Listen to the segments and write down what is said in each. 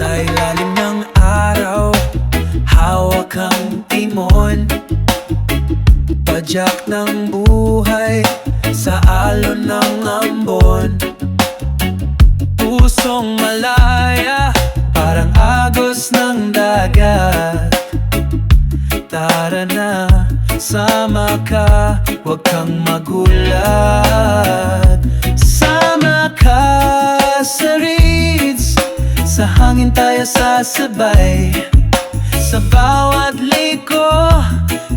Sa ilalim ng araw Hawak ang timon. Padyak ng buhay Sa alon ng ambon. Pusong malaya Parang agos ng dagat. Tara na, sama ka Huwag kang magulat Sa hangin tayo sasabay. Sa bawat liko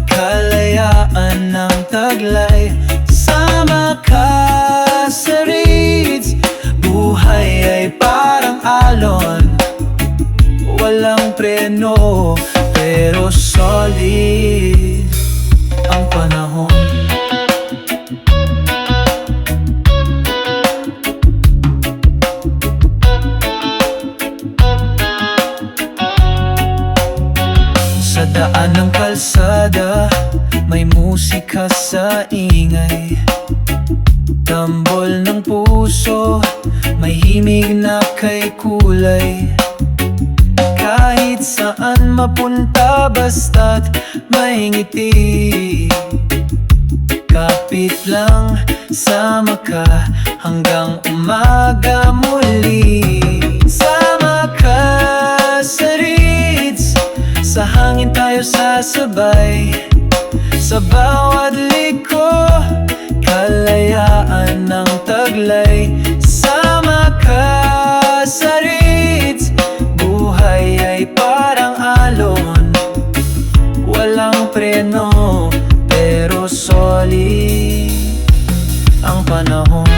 Kalayaan ng taglay. Sama ka sa reeds Buhay ay parang alon. Walang preno Pero solid Sa daan ng kalsada May musika sa ingay. Tambol ng puso May himig na kay kulay. Kahit saan mapunta Basta't may ngiti. Kapit lang, sama ka Hanggang umaga nasasabay Sa bawat liko Kalayaan ng taglay. Sama ka sa Ritz Buhay ay parang alon. Walang preno Pero solid Ang panahon.